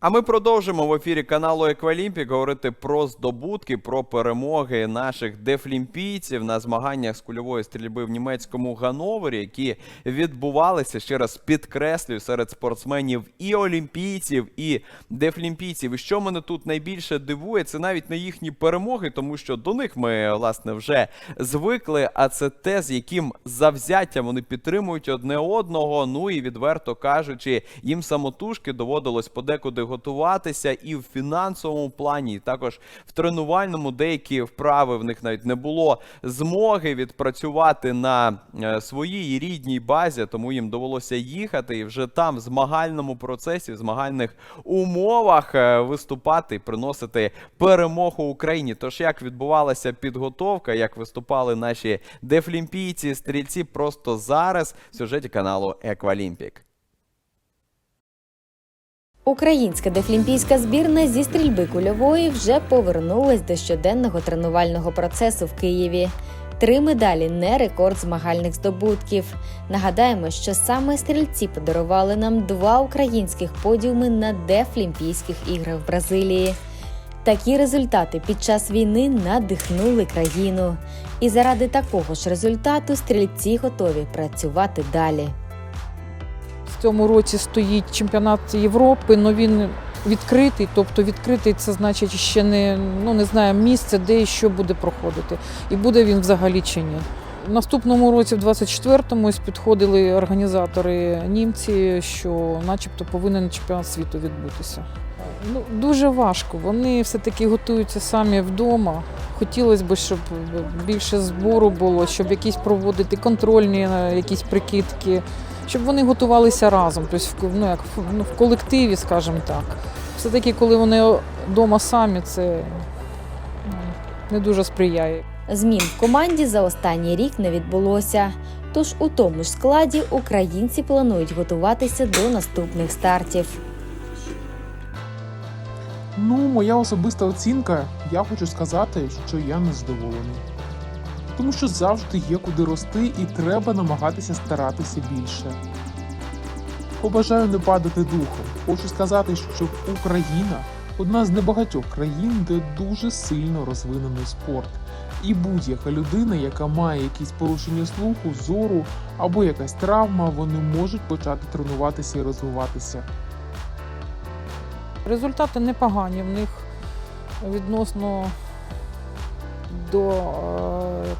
А ми продовжимо в ефірі каналу Еквалімпік говорити про здобутки, про перемоги наших дефлімпійців на змаганнях з кульової стрільби в німецькому Гановері, які відбувалися ще раз підкреслюю серед спортсменів і олімпійців, і дефлімпійців. І що мене тут найбільше дивує, це навіть не їхні перемоги, тому що до них ми власне вже звикли. А це те, з яким завзяттям вони підтримують одне одного. Ну і відверто кажучи, їм самотужки доводилось подекуди готуватися і в фінансовому плані, і також в тренувальному деякі вправи в них навіть не було змоги відпрацювати на е, своїй рідній базі, тому їм довелося їхати і вже там в змагальному процесі, в змагальних умовах е, виступати і приносити перемогу Україні. Тож як відбувалася підготовка, як виступали наші дефлімпійці, стрільці просто зараз в сюжеті каналу Еквалімпік. Українська дефлімпійська збірна зі стрільби кульової вже повернулась до щоденного тренувального процесу в Києві. Три медалі не рекорд змагальних здобутків. Нагадаємо, що саме стрільці подарували нам два українських подіуми на Дефлімпійських іграх в Бразилії. Такі результати під час війни надихнули країну. І заради такого ж результату стрільці готові працювати далі. В цьому році стоїть чемпіонат Європи, але він відкритий. Тобто відкритий це значить ще не, ну, не знаю, місце, де і що буде проходити. І буде він взагалі чи ні. В наступному році, в 24-му, ось підходили організатори німці, що начебто повинен чемпіонат світу відбутися. Ну, дуже важко. Вони все-таки готуються самі вдома. Хотілося б, щоб більше збору було, щоб якісь проводити контрольні е, якісь прикидки, щоб вони готувалися разом, тобто в, ну, як, в- ну, в колективі, скажімо так. Все-таки, коли вони вдома самі, це ну, не дуже сприяє. Змін в команді за останній рік не відбулося. Тож у тому ж складі українці планують готуватися до наступних стартів. Ну, моя особиста оцінка, я хочу сказати, що я не задоволений. Тому що завжди є куди рости і треба намагатися старатися більше. Побажаю не падати духом. Хочу сказати, що Україна одна з небагатьох країн, де дуже сильно розвинений спорт. І будь-яка людина, яка має якісь порушення слуху, зору або якась травма, вони можуть почати тренуватися і розвиватися. Результати непогані. В них відносно до е,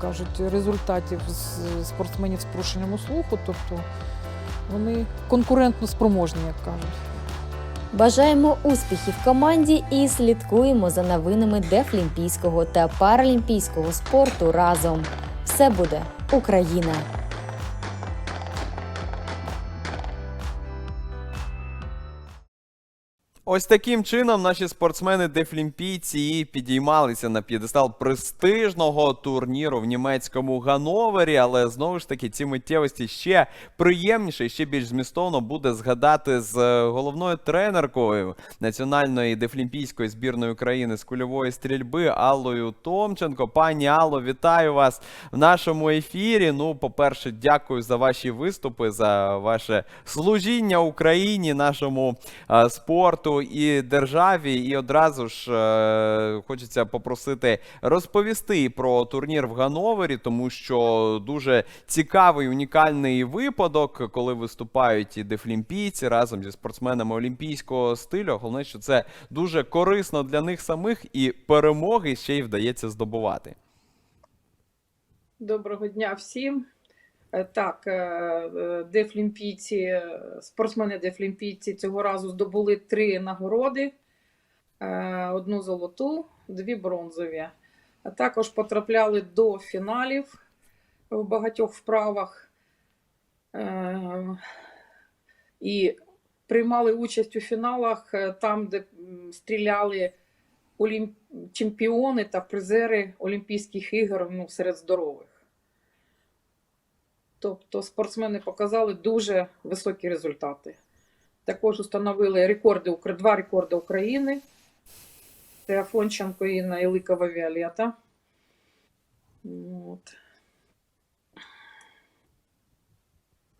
кажуть, результатів спортсменів з порушенням слуху, тобто вони конкурентно спроможні, як кажуть. Бажаємо успіхів команді і слідкуємо за новинами дефлімпійського та паралімпійського спорту разом. Все буде Україна! Ось таким чином наші спортсмени-дефлімпійці підіймалися на п'єдестал престижного турніру в німецькому Гановері. Але знову ж таки ці миттєвості ще приємніше ще більш змістовно буде згадати з е, головною тренеркою національної дефлімпійської збірної України з кульової стрільби Аллою Томченко. Пані Алло, вітаю вас в нашому ефірі. Ну, по-перше, дякую за ваші виступи, за ваше служіння Україні, нашому е, і державі. І одразу ж е, хочеться попросити розповісти про турнір в Гановері, тому що дуже цікавий унікальний випадок, коли виступають і дефлімпійці разом зі спортсменами олімпійського стилю. Головне, що це дуже корисно для них самих, і перемоги ще й вдається здобувати. Доброго дня всім. Е, Так, е, е, дефлімпійці, е, спортсмени дефлімпійці цього разу здобули три нагороди: одну золоту, дві бронзові. Також потрапляли до фіналів в багатьох вправах і приймали участь у фіналах там, де стріляли олімп... чемпіони та призери Олімпійських ігор ну, серед здорових. Тобто спортсмени показали дуже високі результати. Також установили рекорди, два рекорди України. Це Афонченко і Найликова Віолета. От.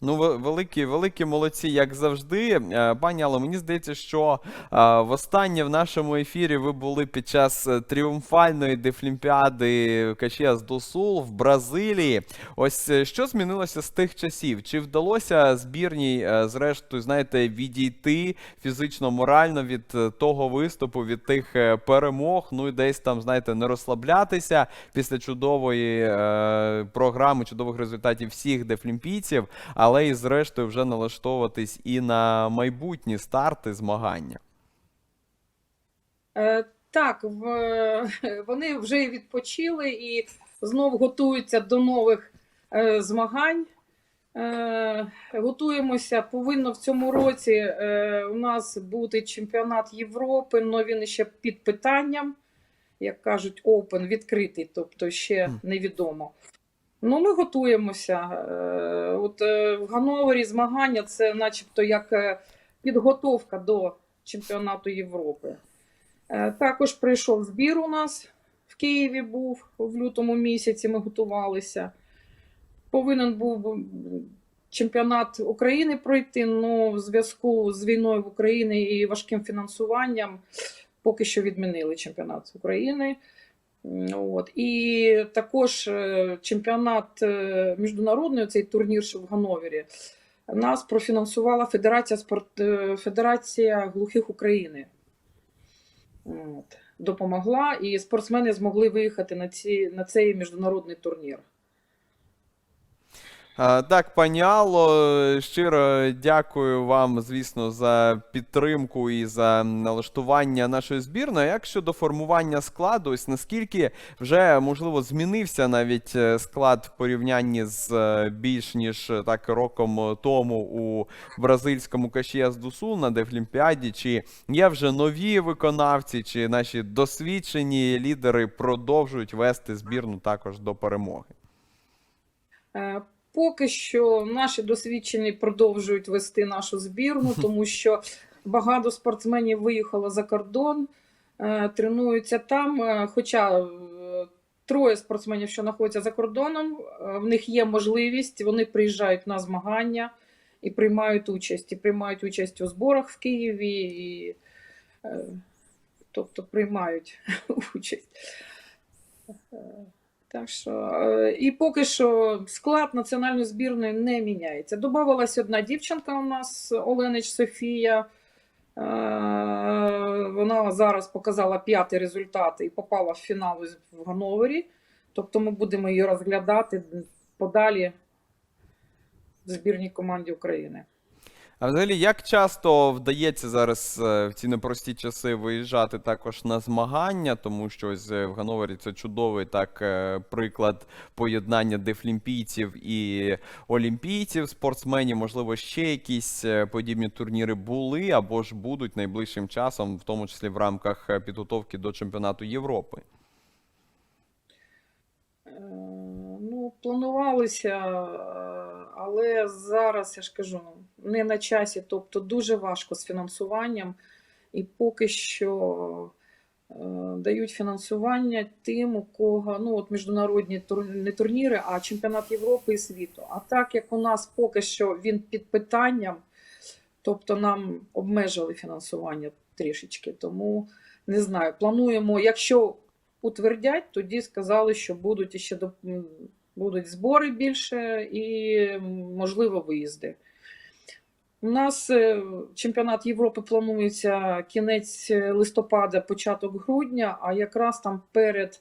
Ну, великі, великі молодці, як завжди. Е, Пані Алло, мені здається, що е, востаннє в нашому ефірі ви були під час е, тріумфальної дефлімпіади Кашіас до Сул в Бразилії. Ось що змінилося з тих часів? Чи вдалося збірній, зрештою, знаєте, відійти фізично, морально від того виступу, від тих перемог? Ну і десь там, знаєте, не розслаблятися після чудової програми, чудових результатів всіх дефлімпійців, але і зрештою вже налаштовуватись і на майбутні старти змагання. Е, Так, в, вони вже відпочили і знов готуються до нових е, змагань. Е, готуємося. Повинно в цьому році е, у нас бути чемпіонат Європи, але він ще під питанням, як кажуть, open, відкритий, тобто ще невідомо. Ну, ми готуємося. Е, От е, в Ганновері змагання це начебто як е, підготовка до чемпіонату Європи. Також прийшов збір у нас в Києві був в лютому місяці. Ми готувалися. Повинен був чемпіонат України пройти, але в зв'язку з війною в Україні і важким фінансуванням поки що відмінили чемпіонат України. От. І також е, чемпіонат е, міжнародний, цей турнір, в Гановірі нас профінансувала Федерація, спорт... е, Федерація глухих України. От. Допомогла, і спортсмени змогли виїхати на, ці... на цей міжнародний турнір. Так, пані Алло, щиро дякую вам, звісно, за підтримку і за налаштування нашої збірної. Як щодо формування складу, ось наскільки вже можливо змінився навіть е, склад в порівнянні з е, більш ніж е, так роком тому у бразильському Кашіас Дусул на Дефлімпіаді? Чи є вже нові виконавці, чи наші досвідчені лідери продовжують вести збірну також до перемоги? Поки що наші досвідчені продовжують вести нашу збірну, тому що багато спортсменів виїхало за кордон, е, тренуються там. е, Хоча е, троє спортсменів, що знаходяться за кордоном, в них є можливість, вони приїжджають на змагання і приймають участь. І приймають участь у зборах в Києві, і, тобто приймають участь. Так що, е, і поки що склад національної збірної не міняється. Добавилась одна дівчинка у нас, Оленич Софія. Е, Вона зараз показала п'ятий результат і попала в фінал в Ганновері. Тобто ми будемо її розглядати подалі в збірній команді України. А взагалі, як часто вдається зараз е, в ці непрості часи виїжджати також на змагання, тому що ось е, в Гановері це чудовий так е, приклад поєднання дефлімпійців і олімпійців, спортсменів. Можливо, ще якісь подібні турніри були або ж будуть найближчим часом, в тому числі в рамках підготовки до чемпіонату Європи. Ну, планувалися, але зараз я ж кажу, ну, не на часі, тобто дуже важко з фінансуванням, і поки що е, дають фінансування тим, у кого ну, от міжнародні тур, не турніри, а чемпіонат Європи і світу. А так як у нас поки що він під питанням, тобто нам обмежили фінансування трішечки, тому не знаю, плануємо, якщо утвердять, тоді сказали, що будуть іще м, будуть збори більше і, можливо, виїзди. У нас е, чемпіонат Європи планується кінець листопада, початок грудня, а якраз там перед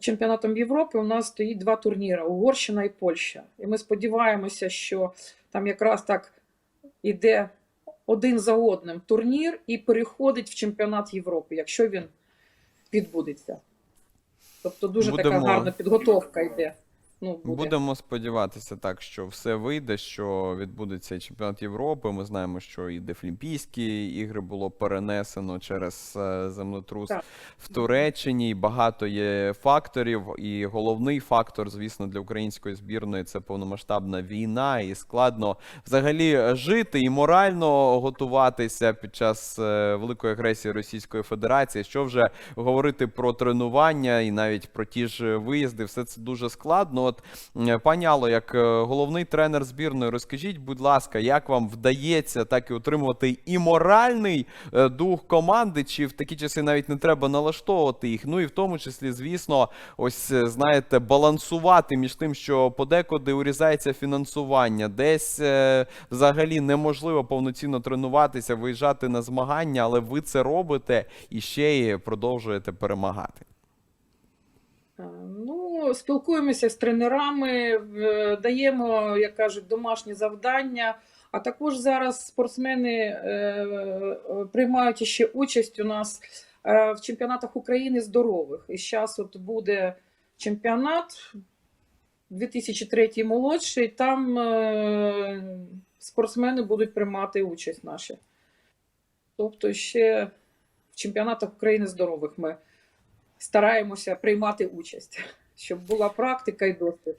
чемпіонатом Європи у нас стоїть два турніри Угорщина і Польща. І ми сподіваємося, що там якраз так іде один за одним турнір і переходить в чемпіонат Європи, якщо він відбудеться. Тобто дуже така гарна підготовка йде. Ну, буде. Будемо сподіватися так, що все вийде, що відбудеться чемпіонат Європи. Ми знаємо, що і Дефлімпійські ігри було перенесено через е, землетрус Так. в Туреччині. І багато є факторів. І головний фактор, звісно, для української збірної це повномасштабна війна, і складно взагалі жити і морально готуватися під час е, великої агресії Російської Федерації. Що вже говорити про тренування і навіть про ті ж виїзди, все це дуже складно. От е, пані Алло, як е, головний тренер збірної, розкажіть, будь ласка, як вам вдається так і утримувати і моральний е, дух команди, чи в такі часи навіть не треба налаштовувати їх? Ну і в тому числі, звісно, ось знаєте, балансувати між тим, що подекуди урізається фінансування, десь взагалі неможливо повноцінно тренуватися, виїжджати на змагання, але ви це робите і ще й продовжуєте перемагати. Е, Ну, спілкуємося з тренерами, даємо, як кажуть, домашні завдання. А також зараз спортсмени е, е, приймають ще участь у нас е, в чемпіонатах України здорових. І зараз от буде чемпіонат 2003 молодший. Там е, спортсмени будуть приймати участь наші. Тобто ще в чемпіонатах України здорових ми стараємося приймати участь, щоб була практика і досвід.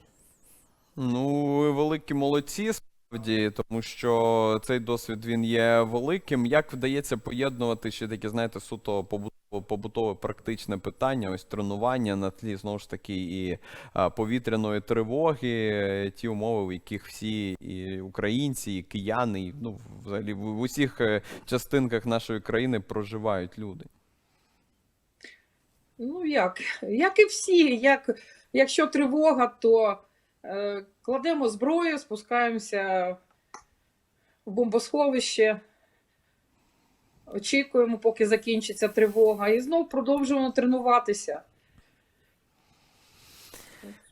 Ну, ви великі молодці, справді, тому що цей досвід він є великим. Як вдається поєднувати ще таке, знаєте, суто побутове, побутове практичне питання, ось тренування на тлі знову ж таки і повітряної тривоги, ті умови, в яких всі і українці, і кияни, і, ну, взагалі в, в усіх е, частинках нашої країни проживають люди. Ну як? Як і всі. Як, якщо тривога, то е, кладемо зброю, спускаємося в бомбосховище, очікуємо, поки закінчиться тривога, і знову продовжуємо тренуватися.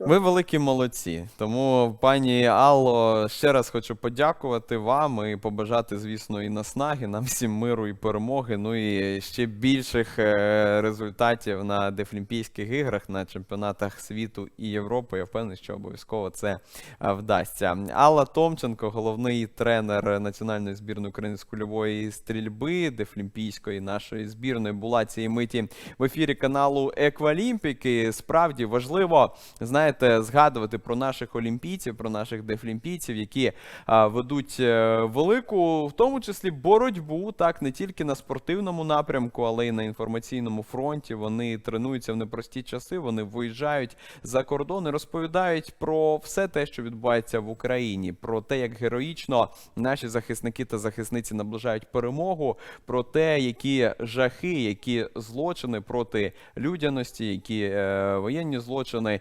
Ви великі молодці. Тому, пані Алло, ще раз хочу подякувати вам і побажати, звісно, і наснаги, нам всім миру і перемоги. Ну і ще більших е, результатів на Дефлімпійських іграх, на чемпіонатах світу і Європи. Я впевнений, що обов'язково це е, вдасться. Алла Томченко, головний тренер національної збірної України з кульової стрільби, Дефлімпійської нашої збірної, була цієї миті в ефірі каналу Еквалімпіки. Справді важливо, знаєте, згадувати про наших олімпійців, про наших дефлімпійців, які а, ведуть е, велику, в тому числі боротьбу, так не тільки на спортивному напрямку, але й на інформаційному фронті. Вони тренуються в непрості часи. Вони виїжджають за кордон і розповідають про все те, що відбувається в Україні, про те, як героїчно наші захисники та захисниці наближають перемогу, про те, які жахи, які злочини проти людяності, які е, воєнні злочини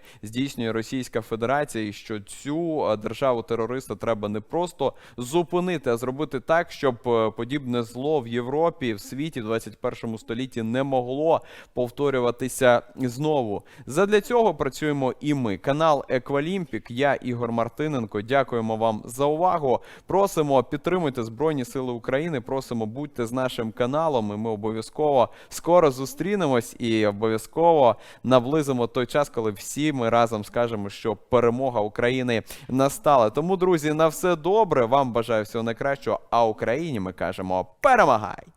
здійснює Російська Федерація, і що цю державу терориста треба не просто зупинити, а зробити так, щоб е, подібне зло в Європі, в світі в 21 столітті не могло повторюватися знову. Задля цього працюємо і ми. Канал Еквалімпік. Я Ігор Мартиненко. Дякуємо вам за увагу. Просимо підтримуйте Збройні Сили України. Просимо будьте з нашим каналом. І ми обов'язково скоро зустрінемось і обов'язково наблизимо той час, коли всі ми разом скажемо, що перемога України настала. Тому, друзі, на все добре. Вам бажаю всього найкращого. А Україні ми кажемо перемагай!